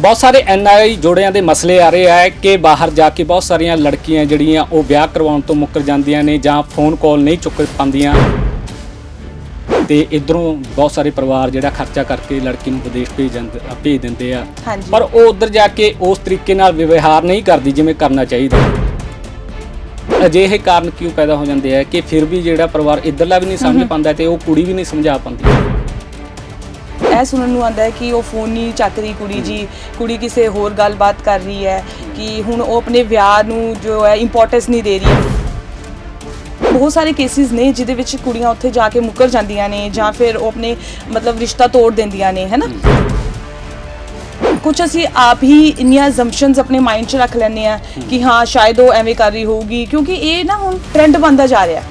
ਬਹੁਤ ਸਾਰੇ ਐਨਆਈ ਜੋੜਿਆਂ ਦੇ ਮਸਲੇ ਆ ਰਹੇ ਆ ਕਿ ਬਾਹਰ ਜਾ ਕੇ ਬਹੁਤ ਸਾਰੀਆਂ ਲੜਕੀਆਂ ਜਿਹੜੀਆਂ ਉਹ ਵਿਆਹ ਕਰਵਾਉਣ ਤੋਂ ਮੁੱਕਰ ਜਾਂਦੀਆਂ ਨੇ ਜਾਂ ਫੋਨ ਕਾਲ ਨਹੀਂ ਚੁੱਕ ਪਾਉਂਦੀਆਂ। ਤੇ ਇਧਰੋਂ ਬਹੁਤ ਸਾਰੇ ਪਰਿਵਾਰ ਜਿਹੜਾ ਖਰਚਾ ਕਰਕੇ ਲੜਕੀ ਨੂੰ ਵਿਦੇਸ਼ ਭੇਜ ਜਾਂਦੇ ਭੇਜ ਦਿੰਦੇ ਆ। ਹਾਂਜੀ। ਪਰ ਉਹ ਉਧਰ ਜਾ ਕੇ ਉਸ ਤਰੀਕੇ ਨਾਲ ਵਿਵਹਾਰ ਨਹੀਂ ਕਰਦੀ ਜਿਵੇਂ ਕਰਨਾ ਚਾਹੀਦਾ। ਅਜਿਹੇ ਕਾਰਨ ਕਿਉਂ ਪੈਦਾ ਹੋ ਜਾਂਦੇ ਆ ਕਿ ਫਿਰ ਵੀ ਜਿਹੜਾ ਪਰਿਵਾਰ ਇਧਰਲਾ ਵੀ ਨਹੀਂ ਸਮਝ ਪਾਉਂਦਾ ਤੇ ਉਹ ਕੁੜੀ ਵੀ ਨਹੀਂ ਸਮਝਾ ਪਾਉਂਦੀ। ਇਹ ਸੁਣਨ ਨੂੰ ਆਉਂਦਾ ਹੈ ਕਿ ਉਹ ਫੋਨ ਨਹੀਂ ਚੱਕ ਰਹੀ ਕੁੜੀ ਜੀ, ਕੁੜੀ ਕਿਸੇ ਹੋਰ ਗੱਲਬਾਤ ਕਰ ਰਹੀ ਹੈ ਕਿ ਹੁਣ ਉਹ ਆਪਣੇ ਵਿਆਹ ਨੂੰ ਜੋ ਹੈ ਇੰਪੋਰਟੈਂਸ ਨਹੀਂ ਦੇ ਰਹੀ। ਹੈ ਬਹੁਤ ਸਾਰੇ ਕੇਸਿਸ ਨੇ ਜਿਹਦੇ ਵਿੱਚ ਕੁੜੀਆਂ ਉੱਥੇ ਜਾ ਕੇ ਮੁੱਕਰ ਜਾਂਦੀਆਂ ਨੇ ਜਾਂ ਫਿਰ ਉਹ ਆਪਣੇ ਮਤਲਬ ਰਿਸ਼ਤਾ ਤੋੜ ਦਿੰਦੀਆਂ ਨੇ, ਹੈਨਾ? ਕੁਝ ਅਸੀਂ ਆਪ ਹੀ ਇੰਨੀਆਂ ਅਜ਼ੰਪਸ਼ਨਸ ਆਪਣੇ ਮਾਈਂਡ 'ਚ ਰੱਖ ਲੈਂਦੇ ਆ ਕਿ ਹਾਂ, ਸ਼ਾਇਦ ਉਹ ਐਵੇਂ ਕਰ ਰਹੀ ਹੋਊਗੀ, ਕਿਉਂਕਿ ਇਹ ਨਾ ਹੁਣ ਟ੍ਰੈਂਡ ਬਣਦਾ ਜਾ ਰਿਹਾ।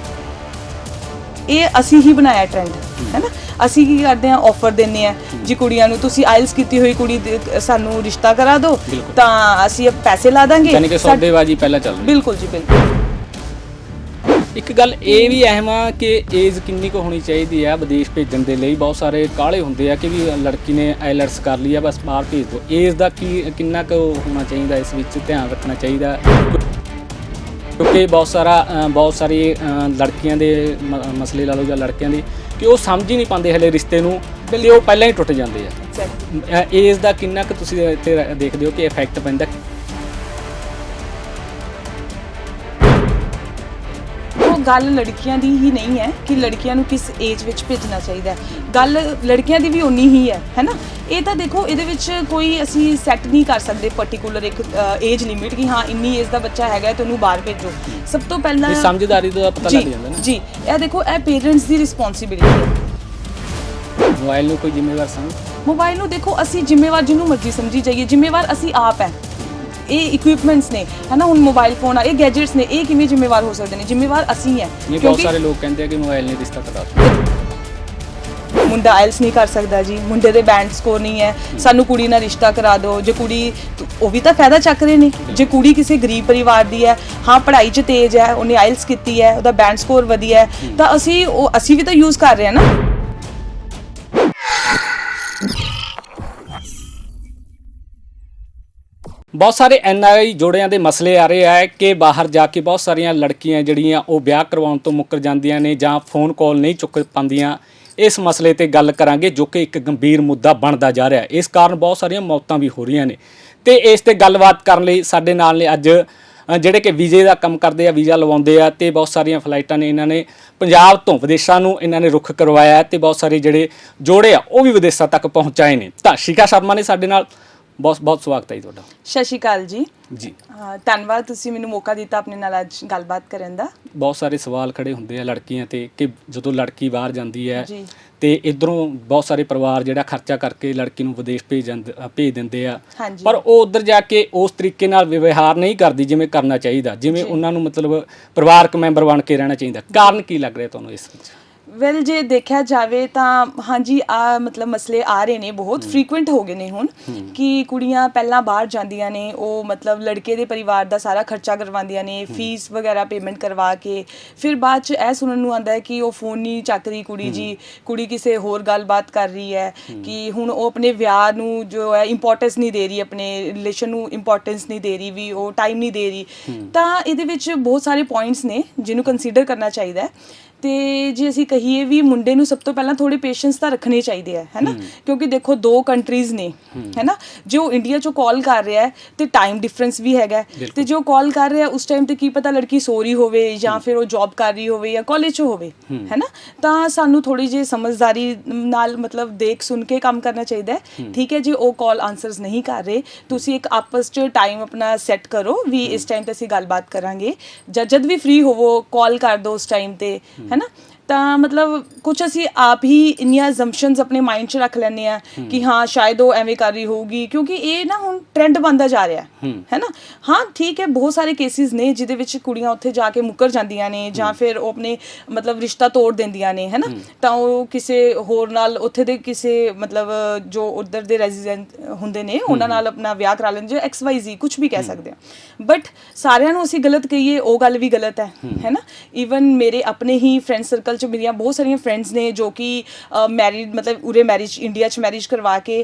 ਇਹ ਅਸੀਂ ਹੀ ਬਣਾਇਆ ਟ੍ਰੈਂਡ ਹੈ ਅਸੀਂ ਕੀ ਕਰਦੇ ਆ ਆਫਰ ਦਿੰਨੇ ਆ ਜੀ ਕੁੜੀਆਂ ਨੂੰ ਤੁਸੀਂ ਆਇਲਸ ਕੀਤੀ ਹੋਈ ਕੁੜੀ ਦੇ- ਸਾਨੂੰ ਰਿਸ਼ਤਾ ਕਰਾ ਦਿਓ ਬਿਲਕੁਲ। ਤਾਂ ਅਸੀਂ ਪੈਸੇ ਲਾ ਦਾਂਗੇ। ਯਾਨੀ ਕਿ ਸਾ- ਸੌਦੇਬਾਜ਼ੀ ਪਹਿਲਾਂ ਚੱਲ ਰਹੀ। ਬਿਲਕੁਲ ਜੀ ਬਿਲਕੁਲ। ਇੱਕ ਗੱਲ ਇਹ ਵੀ ਅਹਿਮ ਆ ਕਿ ਏਜ ਕਿੰਨੀ ਕੁ ਹੋਣੀ ਚਾਹੀਦੀ ਆ ਵਿਦੇਸ਼ ਭੇਜਣ ਦੇ ਲਈ। ਬਹੁਤ ਸਾਰੇ ਕਾਲੇ ਹੁੰਦੇ ਆ ਕਿ ਵੀ ਲੜਕੀ ਨੇ ਆਈਲੈਟਸ ਕਰ ਲਈ ਆ ਬਸ ਬਾਹਰ ਭੇਜ ਦਿਓ ਏਜ ਦਾ ਕੀ ਕਿੰਨਾ ਕੁ ਹੋਣਾ ਚਾਹੀਦਾ ਇਸ ਵਿੱਚ? ਧਿਆਨ ਰੱਖਣਾ ਚਾਹੀਦਾ। ਕਿਉਂਕਿ ਬਹੁਤ ਸਾਰਾ ਅ, ਬਹੁਤ ਸਾਰੀ ਅ, ਲੜਕੀਆਂ ਦੇ ਮ- ਮਸਲੇ ਲਾ ਲਓ ਜਾਂ ਲੜਕਿਆਂ ਦੇ ਕਿ ਉਹ ਸਮਝ ਹੀ ਨਹੀਂ ਪਾਉਂਦੇ ਹਲੇ ਰਿਸ਼ਤੇ ਨੂੰ ਤੇ ਉਹ ਪਹਿਲਾਂ ਹੀ ਟੁੱਟ ਜਾਂਦੇ ਆ। ਏਜ ਦਾ ਕਿੰਨਾ ਕੁ ਤੁਸੀਂ ਇੱਥੇ ਦੇਖਦੇ ਹੋ ਕਿ ਇਫੈਕਟ ਪੈਂਦਾ? ਗੱਲ ਲੜਕੀਆਂ ਦੀ ਹੀ ਨਹੀਂ ਹੈ ਕਿ ਲੜਕੀਆਂ ਨੂੰ ਕਿਸ ਏਜ ਵਿੱਚ ਭੇਜਣਾ ਚਾਹੀਦਾ ਹੈ। ਗੱਲ ਲੜਕੀਆਂ ਦੀ ਵੀ ਉਨੀ ਹੀ ਹੈ ਹੈਨਾ ਇਹ ਤਾਂ ਦੇਖੋ ਇਹਦੇ ਵਿੱਚ ਕੋਈ ਅਸੀਂ ਸੈੱਟ ਨਹੀਂ ਕਰ ਸਕਦੇ ਪਾਰਟਿਕੂਲਰ ਇੱਕ ਏਜ ਲਿਮਿਟ ਕਿ ਹਾਂ ਇੰਨੀ ਏਜ ਦਾ ਬੱਚਾ ਹੈਗਾ ਤੇ ਉਹਨੂੰ ਬਾਹਰ ਭੇਜੋ। ਸਭ ਤੋਂ ਪਹਿਲਾਂ ਇਹ ਸਮਝਦਾਰੀ ਦਾ ਪਤਾ ਲੱਗ ਜਾਂਦਾ ਨਾ। ਜੀ ਇਹ ਦੇਖੋ ਇਹ ਪੇਰੈਂਟਸ ਦੀ ਰਿਸਪੌਂਸਿਬਿਲਿਟੀ ਹੈ। ਮੋਬਾਈਲ ਨੂੰ ਕੋਈ ਜ਼ਿੰਮੇਵਾਰ ਸਮਝ? ਮੋਬਾਈਲ ਨੂੰ ਦੇਖੋ ਅਸੀਂ ਜ਼ਿੰਮੇਵਾਰ ਜਿਹਨੂੰ ਮਰਜ਼ੀ ਸਮਝੀ ਜਾਈਏ ਜ਼ਿੰਮੇਵਾਰ ਅਸੀਂ ਆਪ ਹੈ। ਇਹ ਇਕਵਿਪਮੈਂਟਸ ਨੇ ਹਨਾ? ਹੁਣ ਮੋਬਾਈਲ ਫੋਨ ਆ ਇਹ ਗੈਜਟਸ ਨੇ ਇਹ ਕਿਵੇਂ ਜ਼ਿੰਮੇਵਾਰ ਹੋ ਸਕਦੇ ਨੇ? ਜ਼ਿੰਮੇਵਾਰ ਅਸੀਂ ਹੈ ਨਹੀਂ ਬਹੁਤ ਸਾਰੇ ਲੋਕ ਕਹਿੰਦੇ ਆ ਕਿ ਮੋਬਾਈਲ ਨੇ ਰਿਸ਼ਤਾ ਦਿੱਤਾ ਮੁੰਡਾ ਆਇਲਸ ਨਹੀਂ ਕਰ ਸਕਦਾ ਜੀ ਮੁੰਡੇ ਦੇ ਬੈਂਡ ਸਕੋਰ ਨਹੀਂ ਹੈ ਸਾਨੂੰ ਕੁੜੀ ਨਾਲ ਰਿਸ਼ਤਾ ਕਰਾ ਦਿਓ ਜੇ ਕੁੜੀ ਉਹ ਵੀ ਤਾਂ ਫਾਇਦਾ ਚੱਕ ਰਹੇ ਨੇ ਜੇ ਕੁੜੀ ਕਿਸੇ ਗਰੀਬ ਪਰਿਵਾਰ ਦੀ ਹੈ ਹਾਂ ਪੜ੍ਹਾਈ 'ਚ ਤੇਜ਼ ਹੈ ਉਹਨੇ ਆਇਲਸ ਕੀਤੀ ਹੈ ਉਹਦਾ ਬੈਂਡ ਸਕੋਰ ਵਧੀਆ ਹੈ ਤਾਂ ਅਸੀਂ ਉਹ ਅਸੀਂ ਵੀ ਤਾਂ ਯੂਜ਼ ਕਰ ਰਹੇ ਹਾਂ ਨਾ। ਬਹੁਤ ਸਾਰੇ ਐਨਆਈ ਜੋੜਿਆਂ ਦੇ ਮਸਲੇ ਆ ਰਹੇ ਆ ਕਿ ਬਾਹਰ ਜਾ ਕੇ ਬਹੁਤ ਸਾਰੀਆਂ ਲੜਕੀਆਂ ਜਿਹੜੀਆਂ ਉਹ ਵਿਆਹ ਕਰਵਾਉਣ ਤੋਂ ਮੁੱਕਰ ਜਾਂਦੀਆਂ ਨੇ ਜਾਂ ਫੋਨ ਕਾਲ ਨਹੀਂ ਚੁੱਕ ਪਾਉਂਦੀਆਂ। ਇਸ ਮਸਲੇ ਤੇ ਗੱਲ ਕਰਾਂਗੇ ਜੋ ਕਿ ਇੱਕ ਗੰਭੀਰ ਮੁੱਦਾ ਬਣਦਾ ਜਾ ਰਿਹਾ। ਇਸ ਕਾਰਨ ਬਹੁਤ ਸਾਰੀਆਂ ਮੌਤਾਂ ਵੀ ਹੋ ਰਹੀਆਂ ਨੇ। ਤੇ ਇਸ ਤੇ ਗੱਲਬਾਤ ਕਰਨ ਲਈ ਸਾਡੇ ਨਾਲ ਨੇ ਅੱਜ ਜਿਹੜੇ ਕਿ ਵੀਜ਼ੇ ਦਾ ਕੰਮ ਕਰਦੇ ਆ, ਵੀਜ਼ਾ ਲਵਾਉਂਦੇ ਆ ਤੇ ਬਹੁਤ ਸਾਰੀਆਂ ਫਲਾਈਟਾਂ ਨੇ ਇਹਨਾਂ ਨੇ ਪੰਜਾਬ ਤੋਂ ਵਿਦੇਸ਼ਾਂ ਨੂੰ ਇਹਨਾਂ ਨੇ ਰੁੱਖ ਕਰਵਾਇਆ ਹੈ ਤੇ ਬਹੁਤ ਸਾਰੇ ਜਿਹੜੇ ਜੋੜੇ ਆ ਉਹ ਵੀ ਵਿਦੇਸ਼ਾਂ ਤੱਕ ਪਹੁੰਚਾਏ ਨੇ। ਤਾਂ ਸ਼ਿਕਾ ਸ਼ਰਮਾ ਨੇ ਸਾਡੇ ਨਾਲ ਬਹੁਤ ਬਹੁਤ ਸਵਾਗਤ ਹੈ ਜੀ ਤੁਹਾਡਾ। ਸਤਿ ਸ਼੍ਰੀ ਅਕਾਲ ਜੀ। ਜੀ। ਧੰਨਵਾਦ ਤੁਸੀਂ ਮੈਨੂੰ ਮੌਕਾ ਦਿੱਤਾ ਆਪਣੇ ਨਾਲ ਅੱਜ ਗੱਲਬਾਤ ਕਰਨ ਦਾ। ਬਹੁਤ ਸਾਰੇ ਸਵਾਲ ਖੜੇ ਹੁੰਦੇ ਆ ਲੜਕੀਆਂ ਤੇ ਕਿ ਜਦੋਂ ਲੜਕੀ ਬਾਹਰ ਜਾਂਦੀ ਹੈ ਜੀ। ਤੇ ਇਧਰੋਂ ਬਹੁਤ ਸਾਰੇ ਪਰਿਵਾਰ ਜਿਹੜਾ ਖਰਚਾ ਕਰਕੇ ਲੜਕੀ ਨੂੰ ਵਿਦੇਸ਼ ਭੇਜ ਜਾਂਦੇ ਅ, ਭੇਜ ਦਿੰਦੇ ਆ। ਹਾਂਜੀ। ਪਰ ਉਹ ਉਧਰ ਜਾ ਕੇ ਉਸ ਤਰੀਕੇ ਨਾਲ ਵਿਵਹਾਰ ਨਹੀਂ ਕਰਦੀ ਜਿਵੇਂ ਕਰਨਾ ਚਾਹੀਦਾ ਜਿਵੇਂ ਉਹਨਾਂ ਨੂੰ ਮਤਲਬ ਪਰਿਵਾਰਕ ਮੈਂਬਰ ਬਣ ਕੇ ਰਹਿਣਾ ਚਾਹੀਦਾ। ਕਾਰਨ ਕੀ ਲੱਗ ਰਿਹਾ ਤੁਹਾਨੂੰ ਇਸ ਵਿੱਚ? ਵੈਲ ਜੇ ਦੇਖਿਆ ਜਾਵੇ ਤਾਂ ਹਾਂਜੀ ਆ ਮਤਲਬ ਮਸਲੇ ਆ ਰਹੇ ਨੇ ਬਹੁਤ ਫ੍ਰੀਕੁਐਂਟ ਹੋ ਗਏ ਨੇ ਹੁਣ ਕਿ ਕੁੜੀਆਂ ਪਹਿਲਾਂ ਬਾਹਰ ਜਾਂਦੀਆਂ ਨੇ ਉਹ ਮਤਲਬ ਲੜਕੇ ਦੇ ਪਰਿਵਾਰ ਦਾ ਸਾਰਾ ਖਰਚਾ ਕਰਵਾਉਂਦੀਆਂ ਨੇ ਫੀਸ ਵਗੈਰਾ ਪੇਮੈਂਟ ਕਰਵਾ ਕੇ ਫਿਰ ਬਾਅਦ ਚ ਇਹ ਸੁਣਨ ਨੂੰ ਆਉਂਦਾ ਹੈ ਕਿ ਉਹ ਫੋਨ ਨਹੀਂ ਚੱਕ ਰਹੀ ਕੁੜੀ ਜੀ ਕੁੜੀ ਕਿਸੇ ਹੋਰ ਗੱਲਬਾਤ ਕਰ ਰਹੀ ਹੈ ਕਿ ਹੁਣ ਉਹ ਆਪਣੇ ਵਿਆਹ ਨੂੰ ਜੋ ਹੈ ਇੰਪੋਰਟੈਂਸ ਨਹੀਂ ਦੇ ਰਹੀ ਆਪਣੇ ਰਿਲੇਸ਼ਨ ਨੂੰ ਇੰਪੋਰਟੈਂਸ ਨਹੀਂ ਦੇ ਰਹੀ ਵੀ ਉਹ ਟਾਈਮ ਨਹੀਂ ਦੇ ਰਹੀ। ਤਾਂ ਇਹਦੇ ਵਿੱਚ ਬਹੁਤ ਸਾਰੇ ਪੁਆਇੰਟਸ ਨੇ ਜਿਹਨੂੰ ਕੰਸੀਡਰ ਕਰਨਾ ਚਾਹੀਦਾ ਹੈ। ਤੇ ਜੇ ਅਸੀਂ ਕਹੀਏ ਵੀ ਮੁੰਡੇ ਨੂੰ ਸਭ ਤੋਂ ਪਹਿਲਾਂ ਥੋੜੇ ਪੇਸ਼ੈਂਸ ਤਾਂ ਰੱਖਣੇ ਚਾਹੀਦੇ ਆ ਹੈਨਾ ਕਿਉਂਕਿ ਦੇਖੋ ਦੋ ਕੰਟਰੀਜ਼ ਨੇ ਹੈਨਾ ਜੇ ਇੰਡੀਆ ਚੋਂ ਕਾਲ ਕਰ ਰਿਹਾ ਹੈ ਤੇ ਟਾਈਮ ਡਿਫਰੈਂਸ ਵੀ ਹੈਗਾ। ਤੇ ਜੋ ਕਾਲ ਕਰ ਰਿਹਾ ਉਸ ਟਾਈਮ ਤੇ ਕੀ ਪਤਾ ਲੜਕੀ ਸੋ ਰਹੀ ਹੋਵੇ ਜਾਂ ਫਿਰ ਉਹ ਜੌਬ ਕਰ ਰਹੀ ਹੋਵੇ ਜਾਂ ਕਾਲਜ 'ਚ ਹੋਵੇ ਹੈਨਾ ਤਾਂ ਸਾਨੂੰ ਥੋੜੀ ਜਿਹੀ ਸਮਝਦਾਰੀ ਨਾਲ ਮਤਲਬ ਦੇਖ ਸੁਣ ਕੇ ਕੰਮ ਕਰਨਾ ਚਾਹੀਦਾ ਹੈ। ਠੀਕ ਹੈ ਜੀ ਉਹ ਕਾਲ ਆਨਸਰਸ ਨਹੀਂ ਕਰ ਰਹੇ। ਤੁਸੀਂ ਇੱਕ ਆਪਸ 'ਚ ਟਾਈਮ ਆਪਣਾ ਸੈੱਟ ਕਰੋ ਵੀ ਇਸ ਟਾਈਮ ਤੇ ਅਸੀਂ ਗੱਲਬਾਤ ਕਰਾਂਗੇ। ਜਾਂ ਜਦ ਵੀ ਫ੍ਰੀ ਹੋਵੋ ਕਾਲ ਕਰ ਦਿਓ ਉਸ ਟਾਈਮ ਤੇ। ਹੈਨਾ ਤਾਂ ਮਤਲਬ ਕੁਝ ਅਸੀਂ ਆਪ ਹੀ ਇੰਨੀਆਂ ਅਜ਼ੰਪਸ਼ਨਸ ਆਪਣੇ ਮਾਈਂਡ 'ਚ ਰੱਖ ਲੈਂਦੇ ਆ ਕਿ ਹਾਂ ਸ਼ਾਇਦ ਉਹ ਐਵੇਂ ਕਰ ਰਹੀ ਹੋਊਗੀ ਕਿਉਂਕਿ ਇਹ ਨਾ ਹੁਣ ਟ੍ਰੈਂਡ ਬਣਦਾ ਜਾ ਰਿਹਾ ਹੂੰ। ਹੈ। ਨਾ? ਹਾਂ ਠੀਕ ਹੈ ਬਹੁਤ ਸਾਰੇ ਕੇਸਿਸ ਨੇ ਜਿਹਦੇ ਵਿੱਚ ਕੁੜੀਆਂ ਉੱਥੇ ਜਾ ਕੇ ਮੁੱਕਰ ਜਾਂਦੀਆਂ ਨੇ ਜਾਂ ਫਿਰ ਉਹ ਆਪਣੇ ਮਤਲਬ ਰਿਸ਼ਤਾ ਤੋੜ ਦਿੰਦੀਆਂ ਨੇ ਹੈ ਨਾ? ਤਾਂ ਉਹ ਕਿਸੇ ਹੋਰ ਨਾਲ ਉੱਥੇ ਦੇ ਕਿਸੇ ਮਤਲਬ ਜੋ ਉਧਰ ਦੇ ਰੈਜ਼ੀਡੈਂਟ ਹੁੰਦੇ ਨੇ ਉਹਨਾਂ ਨਾਲ ਆਪਣਾ ਵਿਆਹ ਕਰਾ ਲੈਂਦੇ ਜੋ ਐਕਸ ਵਾਈ ਜ਼ੀ ਕੁਝ ਵੀ ਕਹਿ ਸਕਦੇ ਆ ਬਟ ਸਾਰਿਆਂ ਨੂੰ ਅਸੀਂ ਗਲਤ ਕਹੀਏ ਉਹ ਗੱਲ ਵੀ ਗਲਤ ਹੈ ਹੈ। ਨਾ? ਈਵਨ ਮੇਰੇ ਆਪਣੇ ਹੀ ਫਰੈਂਡ ਸਰਕਲ ਚ ਮੇਰੀਆਂ ਬਹੁਤ ਸਾਰੀਆਂ ਫਰੈਂਡਸ ਨੇ ਜੋ ਕਿ ਮੈਰਿਡ ਮਤਲਬ ਉਰੇ ਮੈਰਿਜ ਇੰਡੀਆ ਚ ਮੈਰਿਜ ਕਰਵਾ ਕੇ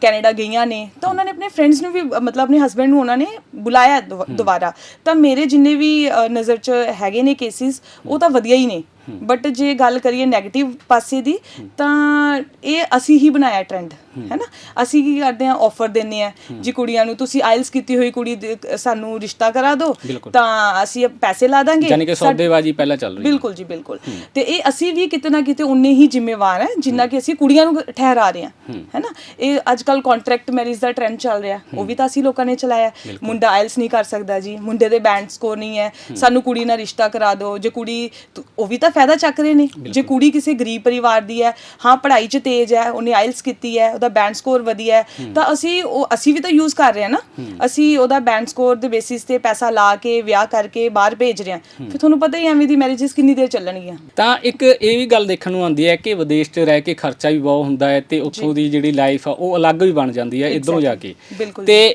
ਕੈਨੇਡਾ ਗਈਆਂ ਨੇ। ਤਾਂ ਉਹਨਾਂ ਨੇ ਆਪਣੇ ਫਰੈਂਡਸ ਨੂੰ ਵੀ ਮਤਲਬ ਆਪਣੇ ਹਸਬੰਡ ਨੂੰ ਉਹਨਾਂ ਨੇ ਬੁਲਾਇਆ ਦੁਬ- ਦੁਬਾਰਾ। ਤਾਂ ਮੇਰੇ ਜਿੰਨੇ ਵੀ ਨਜ਼ਰ ਚ ਹੈਗੇ ਨੇ ਕੇਸਿਸ ਉਹ ਤਾਂ ਵਧੀਆ ਹੀ ਨੇ। ਬਟ ਜੇ ਗੱਲ ਕਰੀਏ 네ਗੇਟਿਵ ਪਾਸੇ ਦੀ ਤਾਂ ਇਹ ਅਸੀਂ ਹੀ ਬਣਾਇਆ ਟ੍ਰੈਂਡ ਹੈ ਨਾ? ਅਸੀਂ ਕੀ ਕਰਦੇ ਆ ਆਫਰ ਦਿੰਨੇ ਆ ਜੀ ਕੁੜੀਆਂ ਨੂੰ ਤੁਸੀਂ ਆਇਲਸ ਕੀਤੀ ਹੋਈ ਕੁੜੀ ਸਾਨੂੰ ਰਿਸ਼ਤਾ ਕਰਾ ਦਿਓ। ਤਾਂ ਅਸੀਂ ਪੈਸੇ ਲਾ ਦਾਂਗੇ। ਯਾਨੀ ਕਿ ਸੌਦੇਬਾਜ਼ੀ ਪਹਿਲਾਂ ਚੱਲ ਰਹੀ ਹੈ। ਬਿਲਕੁਲ ਜੀ ਬਿਲਕੁਲ। ਤੇ ਇਹ ਅਸੀਂ ਵੀ ਕਿਤੇ ਨਾ ਕਿਤੇ ਉਨੇ ਹੀ ਜ਼ਿੰਮੇਵਾਰ ਹੈ ਜਿੰਨਾ ਕਿ ਅਸੀਂ ਕੁੜੀਆਂ ਨੂੰ ਠਹਿਰਾ ਰਹੇ ਹਾਂ ਹੈਨਾ ਇਹ ਅੱਜ ਕੱਲ ਕੰਟਰੈਕਟ ਮੈਰਿਜ ਦਾ ਟ੍ਰੈਂਡ ਚੱਲ ਰਿਹਾ। ਉਹ ਵੀ ਤਾਂ ਅਸੀਂ ਲੋਕਾਂ ਨੇ ਚਲਾਇਆ। ਮੁੰਡਾ ਆਇਲਸ ਨਹੀਂ ਕਰ ਸਕਦਾ ਜੀ। ਮੁੰਡੇ ਦੇ ਬੈਂਡ ਸਕੋਰ ਨਹੀਂ ਹੈ। ਸਾਨੂੰ ਕੁੜੀ ਨਾਲ ਰਿਸ਼ਤਾ ਕਰਾ ਦਿਓ। ਜੇ ਕੁੜੀ ਉਹ ਵੀ ਤਾਂ ਫਾਇਦਾ ਚੱਕ ਰਹੇ ਨੇ। ਜੇ ਕੁੜੀ ਕਿਸੇ ਗਰੀਬ ਪਰਿਵਾਰ ਦੀ ਹੈ ਹਾਂ ਪੜ੍ਹਾਈ 'ਚ ਤੇਜ਼ ਹੈ ਉਹਨੇ ਆਇਲਸ ਕੀਤੀ ਹੈ ਉਹਦਾ ਬੈਂਡ ਸਕੋਰ ਵਧੀਆ ਹੈ ਤਾਂ ਅਸੀਂ ਉਹ ਅਸੀਂ ਵੀ ਤਾਂ ਯੂਜ਼ ਕਰ ਰਹੇ ਹਾਂ ਨਾ। ਅਸੀਂ ਉਹਦਾ ਬੈਂਡ ਸਕੋਰ ਦੇ ਬੇਸਿਸ ਤੇ ਪੈਸਾ ਲਾ ਕੇ ਵਿਆਹ ਕਰਕੇ ਬਾਹਰ ਭੇਜ ਰਹੇ ਹਾਂ। ਫਿਰ ਤੁਹਾਨੂੰ ਪਤਾ ਹੀ ਐਵੇਂ ਦੀ ਮੈਰਿਜਸ ਕਿੰਨੀ ਦੇਰ ਚੱਲਣਗੀਆਂ। ਤਾਂ ਇੱਕ ਇਹ ਵੀ ਗੱਲ ਦੇਖਣ ਨੂੰ ਆਉਂਦੀ ਹੈ ਕਿ ਵਿਦੇਸ਼ 'ਚ ਰਹਿ ਕੇ ਖਰਚਾ ਵੀ ਬਹੁਤ ਹੁੰਦਾ ਹੈ ਤੇ ਉੱਥੋਂ ਦੀ ਜਿਹੜੀ ਲਾਈਫ ਆ ਉਹ ਅਲੱਗ ਵੀ ਬਣ ਜਾਂਦੀ ਹੈ ਇਧਰੋਂ ਜਾ ਕੇ। ਤੇ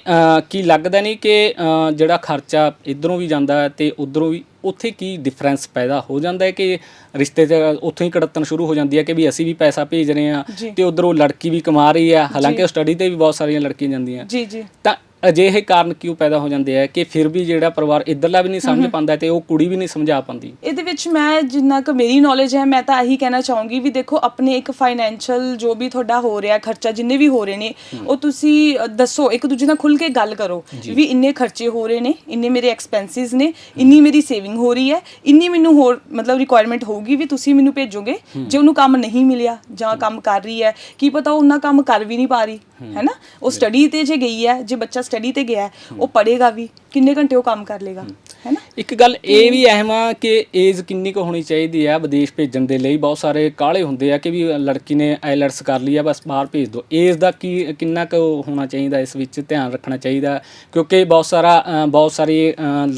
ਕੀ ਲੱਗਦਾ ਨਹੀਂ ਕਿ ਜਿਹੜਾ ਖਰਚਾ ਇਧਰੋਂ ਵੀ ਜਾਂਦਾ ਹੈ ਤੇ ਉਧਰੋਂ ਵੀ ਉੱਥੇ ਕੀ ਡਿਫਰੈਂਸ ਪੈਦਾ ਹੋ ਜਾਂਦਾ ਹੈ ਕਿ ਰਿਸ਼ਤੇ ਤੇ ਉੱਥੋਂ ਹੀ ਕੜੱਤਣ ਸ਼ੁਰੂ ਹੋ ਜਾਂਦੀ ਹੈ ਕਿ ਵੀ ਅਸੀਂ ਵੀ ਪੈਸਾ ਭੇਜ ਰਹੇ ਹਾਂ। ਤੇ ਉਧਰੋਂ ਲੜਕੀ ਵੀ ਕਮਾ ਰਹੀ ਹੈ। ਹਾਲਾਂਕਿ ਸਟੱਡੀ ਤੇ ਵੀ ਬਹੁਤ ਸਾਰੀਆਂ ਲੜਕੀਆਂ ਜਾਂਦੀਆਂ। ਜੀ ਜੀ। ਤਾਂ ਅਜਿਹੇ ਕਾਰਨ ਕਿਉਂ ਪੈਦਾ ਹੋ ਜਾਂਦੇ ਆ ਕਿ ਫਿਰ ਵੀ ਜਿਹੜਾ ਪਰਿਵਾਰ ਇਧਰਲਾ ਵੀ ਨਹੀਂ ਸਮਝ ਪਾਉਂਦਾ ਤੇ ਉਹ ਕੁੜੀ ਵੀ ਨਹੀਂ ਸਮਝਾ ਪਾਉਂਦੀ? ਇਹਦੇ ਵਿੱਚ ਮੈਂ ਜਿੰਨਾ ਕੁ ਮੇਰੀ ਨੌਲੇਜ ਹੈ ਮੈਂ ਤਾਂ ਇਹੀ ਕਹਿਣਾ ਚਾਹੂੰਗੀ ਵੀ ਦੇਖੋ ਆਪਣੇ ਇੱਕ ਫਾਈਨੈਂਸ਼ੀਅਲ ਜੋ ਵੀ ਤੁਹਾਡਾ ਹੋ ਰਿਹਾ ਖਰਚਾ ਜਿੰਨੇ ਵੀ ਹੋ ਰਹੇ ਨੇ ਉਹ ਤੁਸੀਂ ਦੱਸੋ ਇੱਕ ਦੂਜੇ ਨਾਲ ਖੁੱਲ ਕੇ ਗੱਲ ਕਰੋ ਵੀ ਇੰਨੇ ਖਰਚੇ ਹੋ ਰਹੇ ਨੇ ਇੰਨੇ ਮੇਰੇ ਐਕਸਪੈਂਸਿਸ ਨੇ ਇੰਨੀ ਮੇਰੀ ਸੇਵਿੰਗ ਹੋ ਰਹੀ ਹੈ ਇੰਨੀ ਮੈਨੂੰ ਹੋਰ ਮਤਲਬ ਰਿਕੁਆਇਰਮੈਂਟ ਹੋਊਗੀ ਵੀ ਤੁਸੀਂ ਮੈਨੂੰ ਭੇਜੋਗੇ ਜੇ ਉਹਨੂੰ ਕੰਮ ਨਹੀਂ ਮਿਲਿਆ ਜਾਂ ਕੰਮ ਕਰ ਰਹੀ ਹੈ। ਕੀ ਪਤਾ ਉਹ ਉਹਨਾਂ ਕੰਮ ਕਰ ਵੀ ਨਹੀਂ ਪਾ ਰਹੀ। ਹੈ ਨਾ ਉਹ ਸਟੱਡੀ ਤੇ ਜੇ ਗਈ ਹੈ ਜੇ ਬੱਚਾ ਸਟੱਡੀ ਤੇ ਗਿਆ ਹੈ, ਉਹ ਪੜ੍ਹੇਗਾ ਵੀ। ਕਿੰਨੇ ਘੰਟੇ ਉਹ ਕੰਮ ਕਰ ਲੇਗਾ ਹੈ ਨਾ? ਇੱਕ ਗੱਲ ਇਹ ਵੀ ਅਹਿਮ ਆ ਕਿ ਏਜ ਕਿੰਨੀ ਕੁ ਹੋਣੀ ਚਾਹੀਦੀ ਆ ਵਿਦੇਸ਼ ਭੇਜਣ ਦੇ ਲਈ। ਬਹੁਤ ਸਾਰੇ ਕਾਲੇ ਹੁੰਦੇ ਆ ਕਿ ਵੀ ਲੜਕੀ ਨੇ ਆਈਲੈਟਸ ਕਰ ਲਈ ਆ ਬਸ ਬਾਹਰ ਭੇਜ ਦਿਓ ਏਜ ਦਾ ਕੀ ਕਿੰਨਾ ਕੁ ਹੋਣਾ ਚਾਹੀਦਾ ਇਸ ਵਿੱਚ? ਧਿਆਨ ਰੱਖਣਾ ਚਾਹੀਦਾ। ਕਿਉਂਕਿ ਬਹੁਤ ਸਾਰਾ ਬਹੁਤ ਸਾਰੀ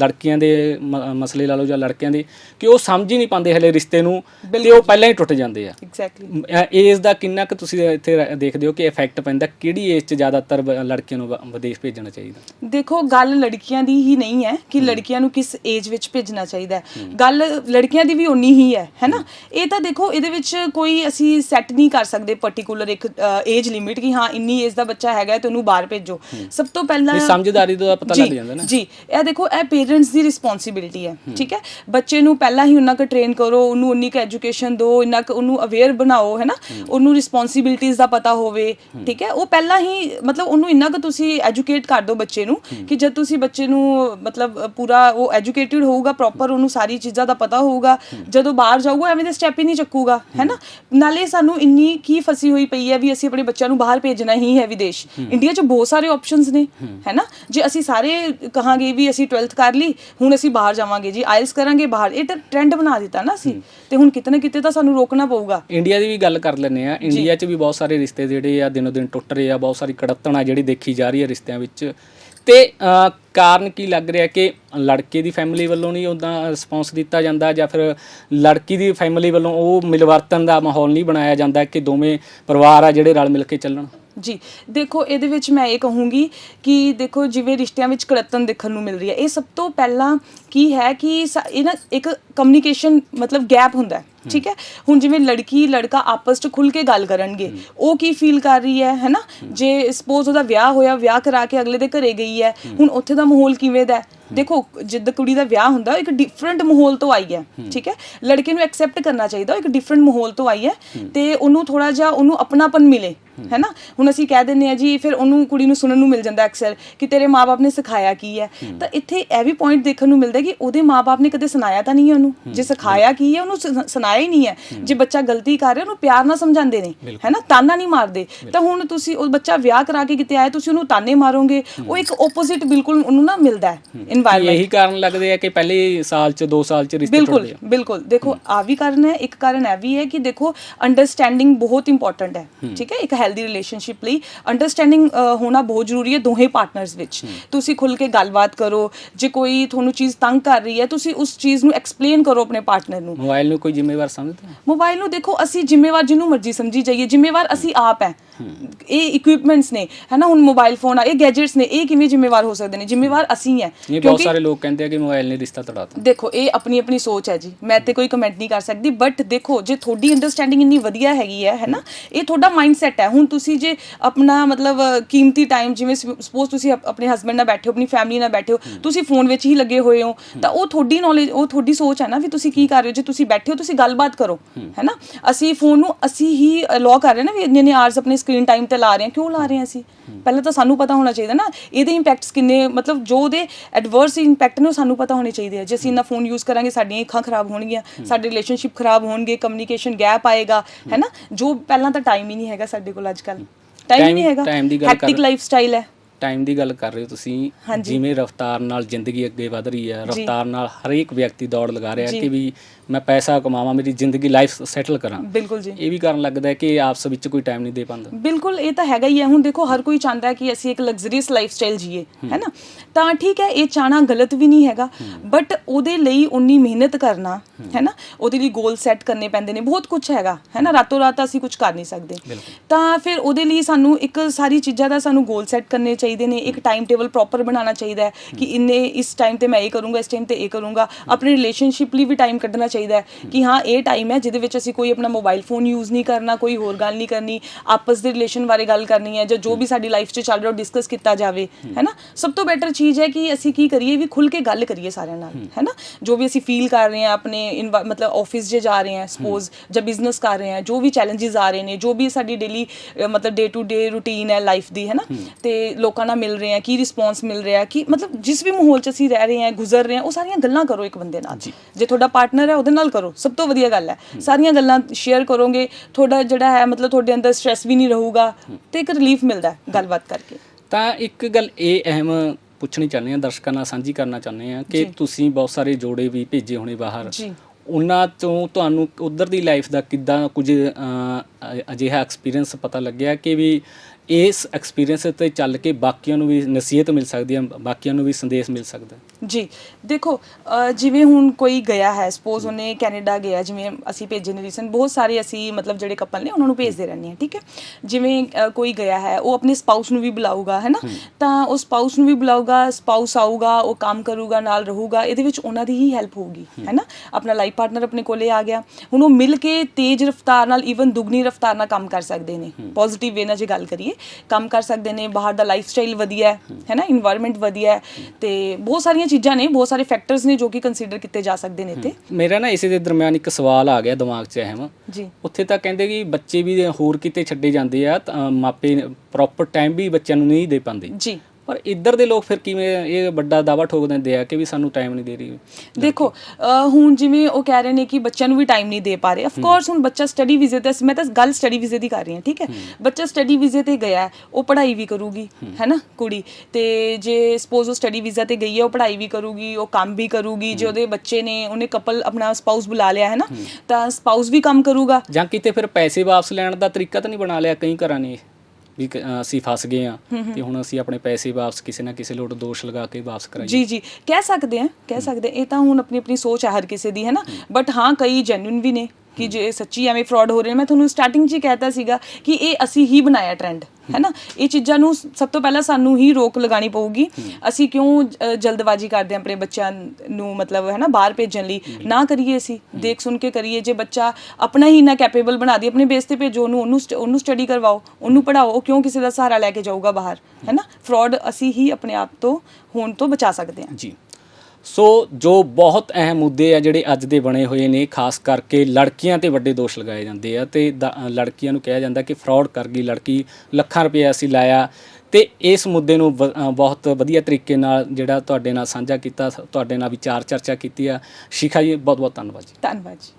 ਲੜਕੀਆਂ ਦੇ ਮਸਲੇ ਲਾ ਲਓ ਜਾਂ ਲੜਕਿਆਂ ਦੇ ਕਿ ਉਹ ਸਮਝ ਹੀ ਨਹੀਂ ਪਾਉਂਦੇ ਹਲੇ ਰਿਸ਼ਤੇ ਨੂੰ ਤੇ ਉਹ ਪਹਿਲਾਂ ਹੀ ਟੁੱਟ ਜਾਂਦੇ ਆ। ਐਗਜ਼ੈਕਟਲੀ ਏਜ ਦਾ ਕਿੰਨਾ ਕੁ ਤੁਸੀਂ ਇੱਥੇ ਦੇਖਦੇ ਹੋ ਕਿ ਇਫੈਕਟ ਪੈਂਦਾ ਕਿਹੜੀ ਏਜ 'ਚ ਜ਼ਿਆਦਾਤਰ ਲੜਕੀਆਂ ਨੂੰ ਵਿਦੇਸ਼ ਭੇਜਣਾ ਚਾਹੀਦਾ? ਦੇਖੋ ਗੱਲ ਲੜਕੀਆਂ ਦੀ ਹੀ ਨਹੀਂ ਹੈ ਕਿ ਲੜਕੀਆਂ ਨੂੰ ਕਿਸ ਏਜ ਵਿੱਚ ਭੇਜਣਾ ਚਾਹੀਦਾ ਹੈ। ਗੱਲ ਲੜਕੀਆਂ ਦੀ ਵੀ ਉਨੀ ਹੀ ਹੈ ਹੈਨਾ ਇਹ ਤਾਂ ਦੇਖੋ ਇਹਦੇ ਵਿੱਚ ਕੋਈ ਅਸੀਂ ਸੈੱਟ ਨਹੀਂ ਕਰ ਸਕਦੇ ਪਾਰਟਿਕੂਲਰ ਇੱਕ ਏਜ ਲਿਮਿਟ ਕਿ ਹਾਂ ਇੰਨੀ ਏਜ ਦਾ ਬੱਚਾ ਹੈਗਾ ਤੇ ਉਹਨੂੰ ਬਾਹਰ ਭੇਜੋ। ਸਭ ਤੋਂ ਪਹਿਲਾਂ ਇਹ ਸਮਝਦਾਰੀ ਦਾ ਪਤਾ ਲੱਗ ਜਾਂਦਾ ਨਾ। ਜੀ ਇਹ ਦੇਖੋ ਇਹ ਪੇਰੈਂਟਸ ਦੀ ਰਿਸਪੌਂਸਿਬਿਲਟੀ ਹੈ ਠੀਕ ਹੈ? ਬੱਚੇ ਨੂੰ ਪਹਿਲਾਂ ਹੀ ਉਹਨਾਂ ਕੁ ਟ੍ਰੇਨ ਕਰੋ ਉਹਨੂੰ ਉਨੀ ਕੁ ਐਜੂਕੇਸ਼ਨ ਦਿਓ ਇੰਨਾ ਕੁ ਉਹਨੂੰ ਅਵੇਅਰ ਬਣਾਓ ਹੈ ਨਾ? ਉਹਨੂੰ ਰਿਸਪੌਂਸਿਬਿਲਟੀਆਂ ਦਾ ਪਤਾ ਹੋਵੇ ਠੀਕ ਹੈ? ਉਹ ਪਹਿਲਾਂ ਹੀ ਮਤਲਬ ਉਹਨੂੰ ਇੰਨਾ ਕੁ ਤੁਸੀਂ ਐਜੂਕੇਟ ਕਰ ਦਿਓ ਬੱਚੇ ਨੂੰ ਕਿ ਜਦ ਤੁਸੀਂ ਬੱਚੇ ਨੂੰ ਮਤਲਬ ਪੂਰਾ ਉਹ ਐਜੂਕੇਟਿਡ ਹੋਊਗਾ ਪ੍ਰੋਪਰ ਉਹਨੂੰ ਸਾਰੀ ਚੀਜ਼ਾਂ ਦਾ ਪਤਾ ਹੋਊਗਾ। ਜਦੋਂ ਬਾਹਰ ਜਾਊਗਾ ਐਵੇਂ ਦੇ ਸਟੈਪ ਹੀ ਨਹੀਂ ਚੱਕੂਗਾ ਹੈ ਨਾ ਨਾਲੇ ਸਾਨੂੰ ਇੰਨੀ ਕੀ ਫਸੀ ਹੋਈ ਪਈ ਹੈ ਵੀ ਅਸੀਂ ਆਪਣੇ ਬੱਚਿਆਂ ਨੂੰ ਬਾਹਰ ਭੇਜਣਾ ਹੀ ਹੈ ਵਿਦੇਸ਼। ਇੰਡੀਆ 'ਚ ਬਹੁਤ ਸਾਰੇ ਆਪਸ਼ਨਸ ਨੇ ਹੈ ਨਾ ਜੇ ਅਸੀਂ ਸਾਰੇ ਕਹਾਂਗੇ ਵੀ ਅਸੀਂ 12th ਕਰ ਲਈ ਹੁਣ ਅਸੀਂ ਬਾਹਰ ਜਾਵਾਂਗੇ ਜੀ ਆਇਲਸ ਕਰਾਂਗੇ ਬਾਹਰ ਇਹ ਤਾਂ ਟ੍ਰੈਂਡ ਬਣਾ ਦਿੱਤਾ ਨਾ ਅਸੀਂ। ਤੇ ਹੁਣ ਕਿਤੇ ਨਾ ਕਿਤੇ ਤਾਂ ਸਾਨੂੰ ਰੋਕਣਾ ਪਊਗਾ। ਇੰਡੀਆ ਦੀ ਵੀ ਗੱਲ ਕਰ ਲੈਂਦੇ ਆ ਇੰਡੀਆ 'ਚ ਵੀ ਬਹੁਤ ਸਾਰੇ ਰਿਸ਼ਤੇ ਜਿਹੜੇ ਆ ਦਿਨੋ ਦਿਨ ਟੁੱਟ ਰਹੇ ਆ ਬਹੁਤ ਸਾਰੀ ਕੜੱਤਣ ਆ ਜਿਹੜੀ ਦੇਖੀ ਜਾ ਰਹੀ ਹੈ ਰਿਸ਼ਤਿਆਂ ਵਿੱਚ। ਤੇ ਕਾਰਨ ਕੀ ਲੱਗ ਰਿਹਾ ਕਿ ਲੜਕੇ ਦੀ ਫੈਮਿਲੀ ਵੱਲੋਂ ਨਹੀਂ ਉਦਾਂ ਰਿਸਪੌਂਸ ਦਿੱਤਾ ਜਾਂਦਾ ਜਾਂ ਫਿਰ ਲੜਕੀ ਦੀ ਫੈਮਿਲੀ ਵੱਲੋਂ ਉਹ ਮਿਲਵਰਤਨ ਦਾ ਮਾਹੌਲ ਨਹੀਂ ਬਣਾਇਆ ਜਾਂਦਾ ਕਿ ਦੋਵੇਂ ਪਰਿਵਾਰ ਆ ਜਿਹੜੇ ਰਲ ਮਿਲ ਕੇ ਚੱਲਣ? ਜੀ ਦੇਖੋ ਇਹਦੇ ਵਿੱਚ ਮੈਂ ਇਹ ਕਹੂੰਗੀ ਕਿ ਦੇਖੋ ਜਿਵੇਂ ਰਿਸ਼ਤਿਆਂ ਵਿੱਚ ਕੜੱਤਨ ਦੇਖਣ ਨੂੰ ਮਿਲ ਰਹੀ ਹੈ ਇਹ ਸਭ ਤੋਂ ਪਹਿਲਾਂ ਕੀ ਹੈ ਕਿ ਸ- ਇਹ ਨਾ ਇੱਕ ਕਮਿਊਨੀਕੇਸ਼ਨ ਮਤਲਬ ਗੈਪ ਹੁੰਦਾ ਹੈ ਠੀਕ ਹੈ? ਹੁਣ ਜਿਵੇਂ ਲੜਕੀ ਲੜਕਾ ਆਪਸ 'ਚ ਖੁੱਲ ਕੇ ਗੱਲ ਕਰਨਗੇ ਉਹ ਕੀ ਫੀਲ ਕਰ ਰਹੀ ਹੈ ਹੈਨਾ ਜੇ ਸਪੋਜ਼ ਉਹਦਾ ਵਿਆਹ ਹੋਇਆ ਵਿਆਹ ਕਰਾ ਕੇ ਅਗਲੇ ਦੇ ਘਰੇ ਗਈ ਹੈ ਹੁਣ ਉੱਥੇ ਦਾ ਮਾਹੌਲ ਕਿਵੇਂ ਦਾ ਹੈ? ਦੇਖੋ ਜਿੱਦ ਕੁੜੀ ਦਾ ਵਿਆਹ ਹੁੰਦਾ ਉਹ ਇੱਕ ਡਿਫਰੈਂਟ ਮਾਹੌਲ ਤੋਂ ਆਈ ਹੈ ਠੀਕ ਹੈ? ਲੜਕੇ ਨੂੰ ਐਕਸੈਪਟ ਕਰਨਾ ਚਾਹੀਦਾ ਉਹ ਇੱਕ ਡਿਫਰੈਂਟ ਮਾਹੌਲ ਤੋਂ ਆਈ ਹੈ ਤੇ ਉਹਨੂੰ ਥੋੜਾ ਜਿਹਾ ਉਹਨੂੰ ਆਪਣਾਪਨ ਮਿਲੇ ਹੈ ਨਾ ਹੁਣ ਅਸੀਂ ਕਹਿ ਦਿੰਨੇ ਆ ਜੀ ਫਿਰ ਉਹਨੂੰ ਕੁੜੀ ਨੂੰ ਸੁਣਨ ਨੂੰ ਮਿਲ ਜਾਂਦਾ ਅਕਸਰ ਕਿ ਤੇਰੇ ਮਾਪੇ ਨੇ ਸਿਖਾਇਆ ਕੀ ਹੈ। ਤਾਂ ਇੱਥੇ ਇਹ ਵੀ ਪੁਆਇੰਟ ਦੇਖਣ ਨੂੰ ਮਿਲਦਾ ਕਿ ਉਹਦੇ ਮਾਪੇ ਨੇ ਕਦੇ ਸੁਣਾਇਆ ਤਾਂ ਨਹੀਂ ਹੈ ਉਹਨੂੰ। ਜੇ ਸਿਖਾਇਆ ਕੀ ਹੈ ਉਹਨੂੰ ਸੁਣਾਇਆ ਹੀ ਨਹੀਂ ਹੈ। ਜੇ ਬੱਚਾ ਗਲਤੀ ਕਰ ਰਿਹਾ ਉਹਨੂੰ ਪਿਆਰ ਨਾਲ ਸਮਝਾਉਂਦੇ ਨਹੀਂ ਹੈ ਨਾ ਤਾਨਾ ਨਹੀਂ ਮਾਰਦੇ। ਤਾਂ ਹੁਣ ਤੁਸੀਂ ਉਹ ਬੱਚਾ ਵਿਆਹ ਕਰਾ ਕੇ ਕਿਤੇ ਆਏ ਤੁਸੀਂ ਉਹਨੂੰ ਤਾਨੇ ਮਾਰੋਗੇ ਉਹ ਇੱਕ ਆਪੋਜ਼ਿਟ ਬਿਲਕੁਲ ਉਹਨੂੰ ਨਾ ਮਿਲਦਾ ਹੈ এনवायरमेंट ਇਹੀ ਕਾਰਨ ਲੱਗਦੇ ਆ ਕਿ ਪਹਿਲੇ ਸਾਲ ਚ 2 ਸਾਲ ਚ ਰਿਸ਼ਤੇ ਬਿਲਕੁਲ ਬਿਲਕੁਲ। ਦੇਖੋ ਆ ਵੀ ਕਾਰਨ ਹੈ ਇੱਕ ਕਾਰਨ ਇਹ ਵੀ ਹੈ ਕਿ ਦੇਖੋ ਅੰਡਰਸਟੈਂਡਿੰਗ ਬਹੁਤ ਇੰਪੋਰਟੈਂਟ ਹੈ। ਠੀਕ ਹੈ? ਇੱਕ ਹੈਲਦੀ ਰਿਲੇਸ਼ਨਸ਼ਿਪ ਲਈ ਅੰਡਰਸਟੈਂਡਿੰਗ ਹੋਣਾ ਬਹੁਤ ਜ਼ਰੂਰੀ ਹੈ ਦੋਹੇ ਪਾਰਟਨਰਸ ਵਿੱਚ। ਤੁਸੀਂ ਖੁੱਲ ਕੇ ਗੱਲਬਾਤ ਕਰੋ ਜੇ ਕੋਈ ਤੁਹਾਨੂੰ ਚੀਜ਼ ਤੰਗ ਕਰ ਰਹੀ ਹੈ ਤੁਸੀਂ ਉਸ ਚੀਜ਼ ਨੂੰ ਐਕਸਪਲੇਨ ਕਰੋ ਆਪਣੇ ਪਾਰਟਨਰ ਨੂੰ। ਮੋਬਾਈਲ ਨੂੰ ਕੋਈ ਜ਼ਿੰਮੇਵਾਰ ਸਮਝਦੇ ਹੋ? ਮੋਬਾਈਲ ਨੂੰ ਦੇਖੋ ਅਸੀਂ ਜ਼ਿੰਮੇਵਾਰ ਜਿਹਨੂੰ ਮਰਜ਼ੀ ਸਮਝੀ ਜਾਈਏ ਜ਼ਿੰਮੇਵਾਰ ਅਸੀਂ ਆਪ ਹੈ। ਇਹ ਇਕਵਿਪਮੈਂਟਸ ਨੇ ਹੈਨਾ ਹੁਣ ਮੋਬਾਈਲ ਫੋਨ ਆ ਇਹ ਗੈਜਟਸ ਨੇ ਇਹ ਕਿਵੇਂ ਜ਼ਿੰਮੇਵਾਰ ਹੋ ਸਕਦੇ ਨੇ? ਜ਼ਿੰਮੇਵਾਰ ਅਸੀਂ ਹੈ ਨਹੀਂ ਬਹੁਤ ਸਾਰੇ ਲੋਕ ਕਹਿੰਦੇ ਆ ਕਿ ਮੋਬਾਈਲ ਨੇ ਰਿਸ਼ਤਾ ਤੜਾਤਾ। ਦੇਖੋ ਇਹ ਆਪਣੀ ਆਪਣੀ ਸੋਚ ਹੈ ਜੀ। ਮੈਂ ਤੇ ਕੋਈ ਕਮੈਂਟ ਨਹੀਂ ਕਰ ਸਕਦੀ ਬਟ ਦੇਖੋ ਜੇ ਤੁਹਾਡੀ ਅੰਡਰਸਟੈਂਡਿੰਗ ਇੰਨੀ ਵਧੀਆ ਹੈਗੀ ਹੈ ਹੈਨਾ ਇਹ ਤੁਹਾਡਾ ਮਾਈਂਡਸੈਟ ਹੈ। ਹੁਣ ਤੁਸੀਂ ਜੇ ਆਪਣਾ ਮਤਲਬ ਕੀਮਤੀ ਟਾਈਮ ਜਿਵੇਂ ਸਪੋਜ਼ ਤੁਸੀਂ ਆਪ- ਆਪਣੇ ਹਸਬੰਡ ਨਾਲ ਬੈਠੇ ਹੋ ਆਪਣੀ ਫੈਮਿਲੀ ਨਾਲ ਬੈਠੇ ਹੋ ਤੁਸੀਂ ਫੋਨ ਵਿੱਚ ਹੀ ਲੱਗੇ ਹੋਏ ਹੋ ਤਾਂ ਉਹ ਤੁਹਾਡੀ ਨੌਲੇਜ ਉਹ ਤੁਹਾਡੀ ਸੋਚ ਹੈ ਨਾ ਵੀ ਤੁਸੀਂ ਕੀ ਕਰ ਰਹੇ ਹੋ ਜੇ ਤੁਸੀਂ ਬੈਠੇ ਹੋ ਤੁਸੀਂ ਗੱਲਬਾਤ ਕਰੋ ਹੈਨਾ ਅਸੀਂ ਫੋਨ ਨੂੰ ਅਸੀਂ ਹੀ ਅਲਾਉ ਕਰ ਰਹੇ ਨਾ ਵੀ ਇੰਨੇ ਇੰਨੇ ਆਰਸ ਆਪਣੇ ਸਕਰੀਨ ਟਾਈਮ ਤੇ ਲਾ ਰਹੇ ਹਾਂ ਕਿਉਂ ਲਾ ਰਹੇ ਹਾਂ ਅਸੀਂ? ਪਹਿਲਾਂ ਤਾਂ ਸਾਨੂੰ ਪਤਾ ਹੋਣਾ ਚਾਹੀਦਾ ਨਾ ਇਹਦੇ ਇੰਪੈਕਟਸ ਕਿੰਨੇ ਮਤਲਬ ਜੋ ਉਹਦੇ ਐਡਵਰਸ ਇੰਪੈਕਟ ਨੇ ਉਹ ਸਾਨੂੰ ਪਤਾ ਹੋਣੇ ਚਾਹੀਦੇ ਆ। ਜੇ ਅਸੀਂ ਇੰਨਾ ਫੋਨ ਯੂਜ਼ ਕਰਾਂਗੇ ਸਾਡੀਆਂ ਅੱਖਾਂ ਖਰਾਬ ਹੋਣਗੀਆਂ ਸਾਡੇ ਰਿਲੇਸ਼ਨਸ਼ਿਪ ਖਰਾਬ ਹੋਣਗੇ ਕਮਿਊਨੀਕੇਸ਼ਨ ਗੈਪ ਆਏਗਾ ਹੈਨਾ ਜੋ ਪਹਿਲਾਂ ਤਾਂ ਟਾਈਮ ਹੀ ਨਹੀਂ ਹੈਗਾ ਸਾਡੇ ਕੋਲ। ਅੱਜ ਕੱਲ ਟਾਈਮ ਨਹੀਂ ਹੈਗਾ। ਹੈਕਟਿਕ ਲਾਈਫ ਸਟਾਈਲ ਹੈ। ਟਾਈਮ ਦੀ ਗੱਲ ਕਰ ਰਹੇ ਹੋ ਤੁਸੀਂ। ਜਿਵੇਂ ਰਫ਼ਤਾਰ ਨਾਲ ਜ਼ਿੰਦਗੀ ਅੱਗੇ ਵਧ ਰਹੀ ਹੈ। ਰਫ਼ਤਾਰ ਨਾਲ ਹਰੇਕ ਵਿਅਕਤੀ ਦੌੜ ਲਗਾ ਰਿਹਾ। ਕਿ ਵੀ ਮੈਂ ਪੈਸਾ ਕਮਾਵਾਂ ਮੇਰੀ ਜ਼ਿੰਦਗੀ ਲਾਈਫ ਸੈਟਲ ਕਰਾਂ। ਬਿਲਕੁਲ ਜੀ। ਇਹ ਵੀ ਕਾਰਨ ਲੱਗਦਾ ਹੈ ਕਿ ਆਪਸ ਵਿੱਚ ਕੋਈ ਟਾਈਮ ਨਹੀਂ ਦੇ ਪਾਉਂਦਾ। ਬਿਲਕੁਲ ਇਹ ਤਾਂ ਹੈਗਾ ਹੀ ਹੈ। ਹੁਣ ਦੇਖੋ ਹਰ ਕੋਈ ਚਾਹੁੰਦਾ ਹੈ ਕਿ ਅਸੀਂ ਇੱਕ ਲਗਜ਼ਰੀਅਸ ਲਾਈਫ ਸਟਾਈਲ ਜੀਏ ਹੈਨਾ ਤਾਂ ਠੀਕ ਹੈ ਇਹ ਚਾਹਣਾ ਗਲਤ ਵੀ ਨਹੀਂ ਹੈਗਾ ਬਟ ਉਹਦੇ ਲਈ ਉਨੀ ਮਿਹਨਤ ਕਰਨਾ ਹੈਨਾ ਉਹਦੇ ਲਈ ਗੋਲ ਸੈੱਟ ਕਰਨੇ ਪੈਂਦੇ ਨੇ। ਬਹੁਤ ਕੁਝ ਹੈਗਾ ਹੈਨਾ ਰਾਤੋਂ ਰਾਤ ਅਸੀਂ ਕੁਝ ਕਰ ਨਹੀਂ ਸਕਦੇ। ਤਾਂ ਫਿਰ ਉਹਦੇ ਲਈ ਸਾਨੂੰ ਇੱਕ ਸਾਰੀ ਚੀਜ਼ਾਂ ਦਾ ਸਾਨੂੰ ਗੋਲ ਸੈੱਟ ਕਰਨੇ ਚਾਹੀਦੇ ਨੇ, ਇੱਕ ਟਾਈਮ ਟੇਬਲ ਪ੍ਰੋਪਰ ਬਣਾਉਣਾ ਚਾਹੀਦਾ ਹੈ ਕਿ ਇੰਨੇ ਇਸ ਟਾਈਮ ਤੇ ਮੈਂ ਇਹ ਕਰੂੰਗਾ, ਇਸ ਟਾਈਮ ਤੇ ਇਹ ਕਰੂੰਗਾ। ਆਪਣੇ ਰਿਲੇਸ਼ਨਸ਼ਿਪ ਲਈ ਵੀ ਟਾਈਮ ਕੱਢਣਾ ਚਾਹੀਦਾ ਹੈ ਕਿ ਹਾਂ, ਇਹ ਟਾਈਮ ਹੈ ਜਿਹਦੇ ਵਿੱਚ ਅਸੀਂ ਕੋਈ ਆਪਣਾ ਮੋਬਾਈਲ ਫੋਨ ਯੂਜ਼ ਨਹੀਂ ਕਰਨਾ, ਕੋਈ ਹੋਰ ਗੱਲ ਨਹੀਂ ਕਰਨੀ, ਆਪਸ ਦੇ ਰਿਲੇਸ਼ਨ ਬਾਰੇ ਗੱਲ ਕਰਨੀ ਹੈ ਜਾਂ ਜੋ ਵੀ ਸਾਡੀ ਲਾਈਫ 'ਚ ਚੱਲ ਰਿਹਾ ਉਹ ਡਿਸਕਸ ਕੀਤਾ ਜਾਵੇ ਹੈਨਾ ਸਭ ਤੋਂ ਬੈਟਰ ਚੀਜ਼ ਹੈ ਕਿ ਅਸੀਂ ਕੀ ਕਰੀਏ, ਵੀ ਖੁੱਲ ਕੇ ਗੱਲ ਕਰੀਏ ਸਾਰਿਆਂ ਨਾਲ ਹੈਨਾ ਜੋ ਵੀ ਅਸੀਂ ਫੀਲ ਕਰ ਰਹੇ ਹਾਂ, ਆਪਣੇ ਮਤਲਬ ਆਫਿਸ 'ਚ ਜਾ ਰਹੇ ਹਾਂ ਸਪੋਜ਼ ਜਾਂ ਬਿਜ਼ਨਸ ਕਰ ਰਹੇ ਹਾਂ, ਜੋ ਵੀ ਚੈਲੰਜਸ ਆ ਰਹੇ ਨੇ, ਜੋ ਵੀ ਸਾਡੀ ਡੇਲੀ ਮਤਲਬ ਡੇ ਟੂ ਡੇ ਰੂਟੀਨ ਹੈ ਲਾਈਫ ਦੀ ਹੈਨਾ ਤੇ ਲੋਕਾਂ ਨਾਲ ਮਿਲ ਰਹੇ ਕੀ ਰਿਸਪੌਂਸ ਮਿਲ ਰਿਹਾ ਕਿ ਮਤਲਬ ਜਿਸ ਵੀ ਮਾਹੌਲ 'ਚ ਅਸੀਂ ਰਹਿ ਰਹੇ ਹਾਂ ਗੁਜ਼ਰ ਰਹੇ ਹਾਂ ਉਹ ਸਾਰੀਆਂ ਗੱਲਾਂ ਕਰੋ ਇੱਕ ਬੰਦੇ ਨਾਲ। ਜੀ। ਤੁਹਾਡਾ ਪਾਰਟਨਰ ਹੈ ਉਹਦੇ ਨਾਲ ਕਰੋ ਸਭ ਤੋਂ ਵਧੀਆ ਗੱਲ ਹੈ। ਸਾਰੀਆਂ ਗੱਲਾਂ ਸ਼ੇਅਰ ਕਰੋਗੇ ਤੁਹਾਡਾ ਜਿਹੜਾ ਹੈ ਮਤਲਬ ਤੁਹਾਡੇ ਅੰਦਰ ਸਟ੍ਰੈਸ ਵੀ ਨਹੀਂ ਰਹੂਗਾ ਤੇ ਇੱਕ ਰਿਲੀਫ ਮਿਲਦਾ ਗੱਲਬਾਤ ਕਰਕੇ। ਤਾਂ ਇੱਕ ਗੱਲ ਇਹ ਅਹਿਮ ਪੁੱਛਣੀ ਚਾਹੁੰਦੇ ਹਾਂ ਦਰਸ਼ਕਾਂ ਨਾਲ ਸਾਂਝੀ ਕਰਨਾ ਚਾਹੁੰਦੇ ਹਾਂ ਕਿ। ਤੁਸੀਂ ਬਹੁਤ ਸਾਰੇ ਜੋੜੇ ਵੀ ਭੇਜੇ ਹੋਣੇ ਬਾਹਰ। ਜੀ। ਉਹਨਾਂ ਤੋਂ ਤੁਹਾਨੂੰ ਉਧਰ ਦੀ ਲਾਈਫ ਦਾ ਕਿੱਦਾਂ ਕੁਝ ਅਜਿਹਾ ਐਕਸਪੀਰੀਅੰਸ ਪਤਾ ਲੱਗਿਆ ਕਿ ਵੀ ਇਸ ਐਕਸਪੀਰੀਅੰਸ ਤੇ ਚੱਲ ਕੇ ਬਾਕੀਆਂ ਨੂੰ ਵੀ ਨਸੀਹਤ ਮਿਲ ਸਕਦੀ ਹੈ ਬਾਕੀਆਂ ਨੂੰ ਵੀ ਸੰਦੇਸ਼ ਮਿਲ ਸਕਦਾ ਜੀ ਦੇਖੋ ਅ, ਜਿਵੇਂ ਹੁਣ ਕੋਈ ਗਿਆ ਹੈ ਸਪੋਜ਼ ਉਹਨੇ ਕੈਨੇਡਾ ਗਿਆ ਜਿਵੇਂ ਅਸੀਂ ਭੇਜੇ ਨੇ ਰੀਸੈਂਟ ਬਹੁਤ ਸਾਰੇ ਅਸੀਂ ਮਤਲਬ ਜਿਹੜੇ ਕਪਲ ਨੇ ਉਹਨਾਂ ਨੂੰ ਭੇਜਦੇ ਰਹਿੰਦੇ ਹਾਂ ਠੀਕ ਹੈ? ਜਿਵੇਂ ਅ, ਕੋਈ ਗਿਆ ਹੈ ਉਹ ਆਪਣੇ ਸਪਾਊਸ ਨੂੰ ਵੀ ਬੁਲਾਊਗਾ ਹੈ ਨਾ? ਤਾਂ ਉਹ ਸਪਾਊਸ ਨੂੰ ਵੀ ਬੁਲਾਊਗਾ ਸਪਾਊਸ ਆਊਗਾ ਉਹ ਕੰਮ ਕਰੂਗਾ ਨਾਲ ਰਹੂਗਾ ਇਹਦੇ ਵਿੱਚ ਉਹਨਾਂ ਦੀ ਹੀ ਹੈਲਪ ਹੋਊਗੀ ਹੈ। ਨਾ? ਆਪਣਾ ਲਾਈਫ ਪਾਰਟਨਰ ਆਪਣੇ ਕੋਲੇ ਆ ਗਿਆ। ਹੁਣ ਉਹ ਮਿਲ ਕੇ ਤੇਜ਼ ਰਫ਼ਤਾਰ ਨਾਲ ਈਵਨ ਦੁੱਗਣੀ ਰਫ਼ਤਾਰ ਨਾਲ ਕੰਮ ਕਰ ਸਕਦੇ ਨੇ ਪੋਜ਼ਿਟਿਵ ਵੇ ਨਾਲ ਜੇ ਗੱਲ ਕਰੀਏ ਕੇ ਕੰਮ ਕਰ ਸਕਦੇ ਨੇ ਬਾਹਰ ਦਾ ਲਾਈਫ ਸਟਾਈਲ ਵਧੀਆ ਹੈ ਹੈ ਨਾ? এনवायरमेंट ਵਧੀਆ ਹੈ ਤੇ ਬਹੁਤ ਸਾਰੀਆਂ ਚੀਜ਼ਾਂ ਨੇ ਬਹੁਤ ਸਾਰੇ ਫੈਕਟਰਸ ਨੇ ਜੋ ਕਿ ਕੰਸੀਡਰ ਕੀਤੇ ਜਾ ਸਕਦੇ ਨੇ ਤੇ ਮੇਰਾ ਨਾ ਇਸੇ ਦੇ ਦਰਮਿਆਨ ਇੱਕ ਸਵਾਲ ਆ ਗਿਆ ਦਿਮਾਗ 'ਚ ਅਹਿਮ। ਜੀ। ਉੱਥੇ ਤਾਂ ਕਹਿੰਦੇ ਕਿ ਬੱਚੇ ਵੀ ਹੋਰ ਕਿਤੇ ਛੱਡੇ ਜਾਂਦੇ ਆ ਮਾਪੇ ਪ੍ਰੋਪਰ ਟਾਈਮ ਵੀ ਬੱਚਿਆਂ ਨੂੰ ਨਹੀਂ ਦੇ ਪਾਉਂਦੇ। ਜੀ। ਪਰ ਇੱਧਰ ਦੇ ਲੋਕ ਫਿਰ ਕਿਵੇਂ ਇਹ ਵੱਡਾ ਦਾਵਾ ਠੋਕ ਦਿੰਦੇ ਆ ਕਿ ਵੀ ਸਾਨੂੰ ਟਾਈਮ ਨਹੀਂ ਦੇ ਰਹੀ? ਦੇਖੋ ਹੁਣ ਜਿਵੇਂ ਉਹ ਕਹਿ ਰਹੇ ਨੇ ਕਿ ਬੱਚਿਆਂ ਨੂੰ ਵੀ ਟਾਈਮ ਨਹੀਂ ਦੇ ਪਾ ਰਹੇ। ਆਫ ਕੋਰਸ ਹੁਣ ਬੱਚਾ ਸਟੱਡੀ ਵੀਜ਼ੇ ਤੇ ਮੈਂ ਤਾਂ ਗੱਲ ਸਟੱਡੀ ਵੀਜ਼ੇ ਦੀ ਕਰ ਰਹੀ ਹਾਂ ਠੀਕ ਹੈ? ਬੱਚਾ ਸਟੱਡੀ ਵੀਜ਼ੇ ਤੇ ਗਿਆ ਉਹ ਪੜ੍ਹਾਈ ਵੀ ਕਰੂਗੀ ਹੈ। ਨਾ ਕੁੜੀ? ਤੇ ਜੇ ਸਪੋਜ਼ ਉਹ ਸਟੱਡੀ ਵੀਜ਼ਾ ਤੇ ਗਈ ਹੈ ਉਹ ਪੜ੍ਹਾਈ ਵੀ ਕਰੂਗੀ ਉਹ ਕੰਮ ਵੀ ਕਰੂਗੀ ਜੇ ਉਹਦੇ ਬੱਚੇ ਨੇ ਉਹਨੇ ਕਪਲ ਆਪਣਾ ਸਪਾਊਸ ਬੁਲਾ ਲਿਆ ਹੈ। ਨਾ ਤਾਂ ਸਪਾਊਸ ਵੀ ਕੰਮ ਕਰੂਗਾ। ਜਾਂ ਕਿਤੇ ਫਿਰ ਪੈਸੇ ਵਾਪਸ ਲੈਣ ਦਾ ਤਰੀਕਾ ਤਾਂ ਨਹੀਂ ਬਣਾ ਲਿਆ ਕਈ ਘਰਾਂ ਨੇ ਵੀ ਕ- ਅ, ਅਸੀਂ ਫਸ ਗਏ ਆ ਤੇ ਹੁਣ ਅਸੀਂ ਆਪਣੇ ਪੈਸੇ ਵਾਪਸ ਕਿਸੇ ਨਾ ਕਿਸੇ ਲੋਟ ਦੋਸ਼ ਲਗਾ ਕੇ ਵਾਪਸ ਕਰਾਈਏ। ਜੀ ਜੀ। ਕਹਿ ਸਕਦੇ ਆ ਕਹਿ ਸਕਦੇ ਇਹ ਤਾਂ ਹੁਣ ਆਪਣੀ ਆਪਣੀ ਸੋਚ ਹੈ ਹਰ ਕਿਸੇ ਦੀ ਹੈ ਨਾ? ਬਟ ਹਾਂ ਕਈ ਜੈਨੂਇਨ ਵੀ ਨੇ। ਕਿ ਜੇ ਸੱਚੀ ਐਵੇਂ ਫਰਾਡ ਹੋ ਰਹੇ ਨੇ, ਮੈਂ ਤੁਹਾਨੂੰ ਸਟਾਰਟਿੰਗ 'ਚ ਹੀ ਕਹਿਤਾ ਸੀਗਾ ਕਿ ਇਹ ਅਸੀਂ ਹੀ ਬਣਾਇਆ ਟ੍ਰੈਂਡ ਹੈ ਨਾ ਇਹ ਚੀਜ਼ਾਂ ਨੂੰ ਸਭ ਤੋਂ ਪਹਿਲਾਂ ਸਾਨੂੰ ਹੀ ਰੋਕ ਲਗਾਣੀ ਪਊਗੀ। ਅਸੀਂ ਕਿਉਂ ਜਲਦਬਾਜ਼ੀ ਕਰਦੇ ਹਾਂ ਆਪਣੇ ਬੱਚਿਆਂ ਨੂੰ ਮਤਲਬ ਹੈ ਨਾ ਬਾਹਰ ਭੇਜਣ ਲਈ? ਨਾ ਕਰੀਏ ਅਸੀਂ। ਦੇਖ ਸੁਣ ਕੇ ਕਰੀਏ। ਜੇ ਬੱਚਾ ਆਪਣਾ ਹੀ ਨਾ ਕੈਪੇਬਲ ਬਣਾ ਦੀ ਆਪਣੇ ਬੇਸ ਤੇ ਭੇਜੋ ਉਹਨੂੰ ਉਹਨੂੰ ਸਟ- ਉਹਨੂੰ ਸਟੱਡੀ ਕਰਵਾਓ, ਉਹਨੂੰ ਪੜਾਓ ਉਹ ਕਿਉਂ ਕਿਸੇ ਦਾ ਸਹਾਰਾ ਲੈ ਕੇ ਜਾਊਗਾ ਬਾਹਰ? ਹੈ ਨਾ ਫਰਾਡ ਅਸੀਂ ਹੀ ਆਪਣੇ ਆਪ ਤੋਂ, ਹੋਣ ਤੋਂ ਬਚਾ ਸਕਦੇ ਹਾਂ ਜੀ। ਸੋ ਜੋ ਬਹੁਤ ਅਹਿਮ ਮੁੱਦੇ ਆ ਜਿਹੜੇ ਅੱਜ ਦੇ ਬਣੇ ਹੋਏ ਨੇ ਖਾਸ ਕਰਕੇ ਲੜਕੀਆਂ ਤੇ ਵੱਡੇ ਦੋਸ਼ ਲਗਾਏ ਜਾਂਦੇ ਆ ਤੇ ਦ- ਲੜਕੀਆਂ ਨੂੰ ਕਿਹਾ ਜਾਂਦਾ ਕਿ ਫਰਾਡ ਕਰ ਗਈ ਲੜਕੀ ਲੱਖਾਂ ਰੁਪਏ ਅਸੀਂ ਲਾਇਆ। ਤੇ ਇਸ ਮੁੱਦੇ ਨੂੰ ਵ- ਅ, ਬਹੁਤ ਵਧੀਆ ਤਰੀਕੇ ਨਾਲ ਜਿਹੜਾ ਤੁਹਾਡੇ ਨਾਲ ਸਾਂਝਾ ਕੀਤਾ ਤੁਹਾਡੇ ਨਾਲ ਵਿਚਾਰ ਚਰਚਾ ਕੀਤੀ ਆ। ਸ਼ਿਖਾ ਜੀ ਬਹੁਤ ਬਹੁਤ ਧੰਨਵਾਦ ਜੀ। ਧੰਨਵਾਦ ਜੀ।